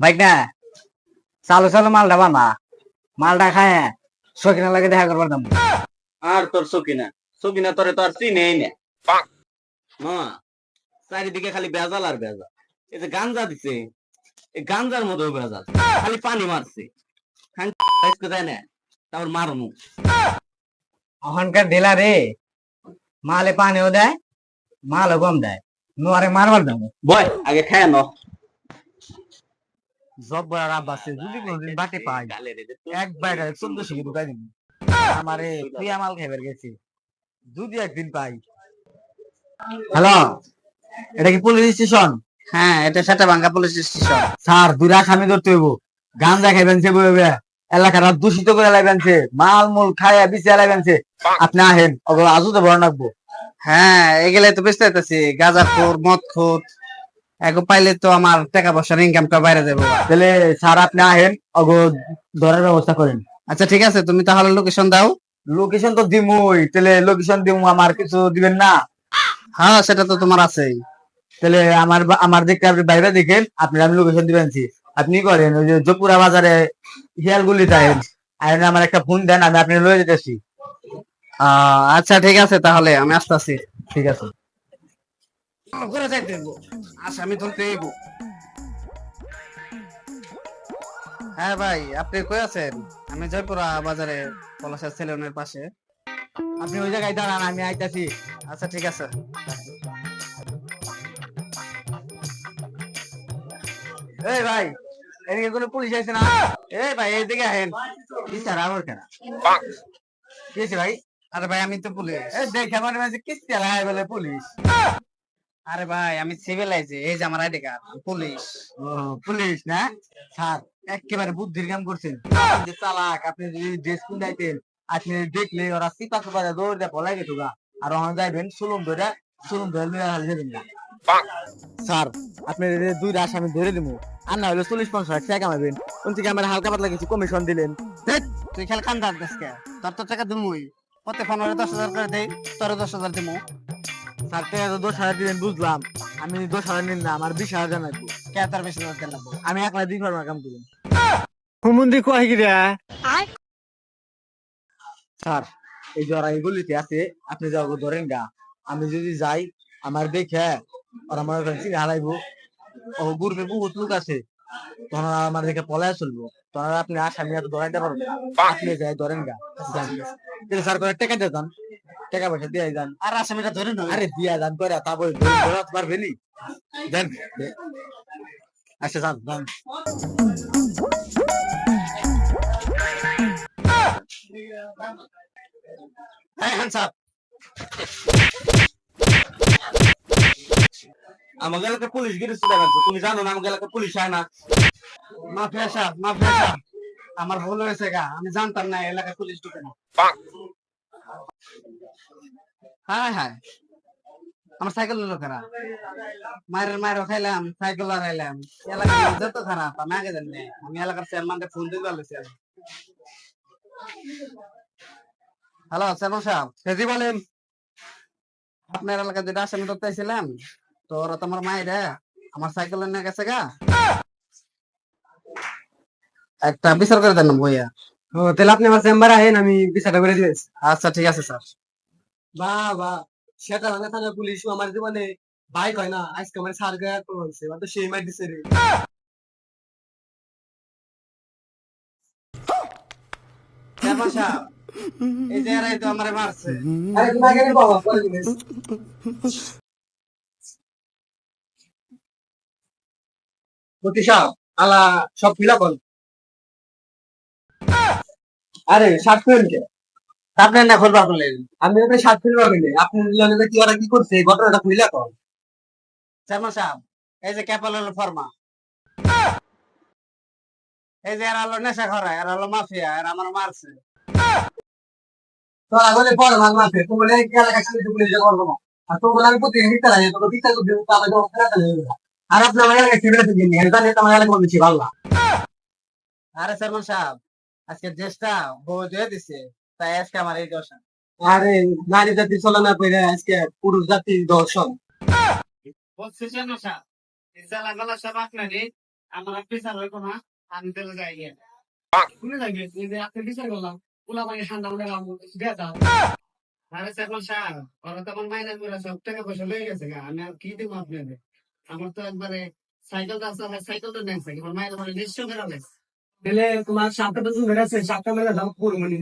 Bike না? চালু চালু মালটা বানা। মালটা খায় সকিনা লাগে দেখা করবার দাম আর তোর সকিনা সকিনা তোরে তো আর চিনেই না। মা চারিদিকে খালি বেজাল আর বেজাল এই যে গাঞ্জা দিছে এই গাঞ্জার মধ্যেও বেজাল খালি পানি মারছে। যায় না তারপর মারমু। ওখানকার ডিলারে মালে পানিও দেয় মালও কম দেয়। নোয়ারে মারবার দাম বয় আগে খায় ন। জব বড় আব্বাস যদি কোনদিন বাটে পাই এক বাইরে চোদ্দশো কি ঢুকাই দিবি। আমারে মাল খাইবার গেছি। যদি একদিন পাই। হ্যালো? এটা কি পুলিশ স্টেশন? হ্যাঁ এটা সেটা ভাঙ্গা পুলিশ স্টেশন। স্যার দুরা ধরতে হইব। গাঞ্জা খাইবেন সে বইবে এলাকাটা দূষিত করে লাইবেন সে মাল মূল খাইয়া বিছে লাইবেন সে আপনি আহেন ওগুলো আজুতে বড় রাখব হ্যাঁ এগুলাই তো বুঝতে পারতেছি গাঁজা খোর মদ খোর এগো পাইলে তো আমার টাকা পয়সার ইনকামটা বাইরে যাব তাহলে স্যার আপনি আহেন ওগো ধরার ব্যবস্থা করেন। আচ্ছা ঠিক আছে তুমি তাহলে লোকেশন দাও। লোকেশন তো দিমুই তাহলে লোকেশন দিমু আমার কিছু দিবেন না? হ্যাঁ সেটা তো তোমার আছেই। তাহলে আমার আমার দেখতে আপনি বাইরে দেখেন আপনি আমি লোকেশন দিবেন আপনি করেন ওই যে জপুরা বাজারে হিয়ালগুলি আহেন। আহেন আমার একটা ফোন দেন আমি আপনি লয়ে যেতেছি। আচ্ছা ঠিক আছে তাহলে আমি আসতেছি। ঠিক আছে। করে যাইতে আসামি হইব। হ্যাঁ ভাই, আপনি কই আছেন? আমি জয়পুরা বাজারে পলাশের সেলুনের পাশে। আপনি ওই জায়গায় দাঁড়ান, আমি আইতাছি। আচ্ছা ঠিক আছে। এই ভাই, এদিকে কোনো পুলিশ আছে না? এই ভাই, এইদিকে আহেন। কিস্তার আমার কেন? কি ভাই? আরে ভাই, আমি তো পুলিশ। এই দেখে, আমার মাঝে কিস্তার আয় বলে পুলিশ। আরে ভাই, আমি সিভিলাইজে এই যে আমার আইডি কার্ড, পুলিশ। ও পুলিশ না? স্যার, একেবারে বুদ্ধির কাম করছেন। যে চালাক, আপনি যদি ড্রেস পিন্ধাইতেন, আপনি দেখলে ওরা সিপা সুপা দৌড় দিয়ে পলাই গেতো গা। আর ওখানে যাইবেন, সুলুম ধরে সুলুম ধরে হাল যাবেন না স্যার, আপনি দুই দুইটা আমি ধরে দিব আর না হলে চল্লিশ পঞ্চাশ টাকা কামাবেন কোন থেকে আমার হালকা পাতলা কিছু কমিশন দিলেন? তুই খেল কান দেশকে তোর তো টাকা দিমুই। প্রতি পনেরো দশ হাজার করে দেই তোর দশ হাজার দিমু। স্যার টাকা তো দশ হাজার দিবেন বুঝলাম। আমি দশ হাজার নিন না আমার বিশ হাজার জানাব কে তার বেশি হাজার দিলাম আমি একলা দিন কাম করুন। হুমুন্দি কয় কি রে স্যার এই এগুলিতে আছে আপনি যাও ধরেন গা আমি যদি যাই আমার দেখে আর আমার চিনে হারাইবো। ও গ্রুপে বহুত লোক আছে। তখন আমার দেখে পলায় চলবো। তখন আপনি আসামি এত ধরাইতে পারবেন। আপনি যাই ধরেন গা। স্যার করে টাকা দিয়ে যান টাকা পয়সা দিয়ে যান। আর আসামিটা ধরে নয় আরে দিয়া যান করে তারপরে ধরাতে পারবেনি দেন আচ্ছা যান যান। হ্যাঁ হ্যাঁ আমাকে এলাকায় পুলিশ গিরেছে দেখাচ্ছে তুমি জানো না আমাকে এলাকায় পুলিশ হয় না। মাফিয়া সাহেব মাফিয়া সাহেব আমার ভুল হয়েছে গা আমি জানতাম না এলাকায় পুলিশ ঢুকে না। হ্যাঁ হ্যাঁ। আমার সাইকেল নিল খারাপ। মায়ের মায়ের খাইলাম সাইকেল হারাইলাম এলাকার যত খারাপ আমি আগে জানি আমি এলাকার চেয়ারম্যানকে ফোন দিয়ে বলেছি হ্যালো চেয়ারম্যান সাহেব। সেজি বলেন। আপনার এলাকায় যেটা আসামি ধরতে চাইছিলাম। তো ওরা তোমার মায়ের আমার সাইকেল নিয়ে গেছে গা। একটা বিচার করে দেন বইয়া। ও তাহলে আপনি আমার চেম্বারে আহেন আমি বিচারটা করে দিয়েছি। আচ্ছা ঠিক আছে স্যার। বাহ সেটা মানে থানা পুলিশ আমার জীবনে বাইক হয় না। আজকে আমার সার গায়ে হয়েছে তো সেই মার দিছে রে। চেয়ারম্যান এই যে এরাই তো আমারে মারছে। আরে তুমি আগে বাবা পরে দিস মতি আলা সব ফিলা বল আরে ফেল কে আপনি না খুলবা খুললেন আমি আপনি কি ওরা কি করছে? এই ঘটনাটা খুইলা কর চেয়ারম্যান সাহেব এই যে ক্যাপাল হলো ফর্মা। এই যে এরা হলো নেশা খরা এরা হলো মাফিয়া এরা আমার মারছে। তো আগলে পড় মাসে তো বলে কি এলাকা সামনে পুলিশ যে করব আর তো বলে আমি প্রতি মিথ্যা লাগে তো মিথ্যা করতে তো আমি তো খেলা আর আপনি আমার এলাকা সিভিল থেকে নিয়ে জানেন আমার এলাকা বলছি ভালো আরে চেয়ারম্যান সাহেব আজকে দেশটা বউ দিয়ে দিছে। তাই আজকে আমার এই দশা আরে নারী জাতি চলে না আজকে পুরুষ জাতি দর্শন। বলছি চেয়ারম্যান সাহেব এই জেলা গলা সব আপনারই আমার বিচার হইব না আমি তাহলে যাই শুনে যাবি যে আপনি বিচার করলাম পোলা পানি ঠান্ডা মনে রাখব দিয়ে দাও। আরে এখন স্যার ওরা তো আমার মাইনে করে সব টাকা পয়সা লয়ে গেছে আমি আর কি দিব আপনাদের? আমার তো একবারে সাইকেলটা আছে আমার সাইকেলটা নেই সাইকেল মায়ের মানে নিশ্চয় বেড়া লাগছে তাহলে তোমার সাতটা পর্যন্ত বেড়েছে সাতটা বেলা দাম পুরো মানে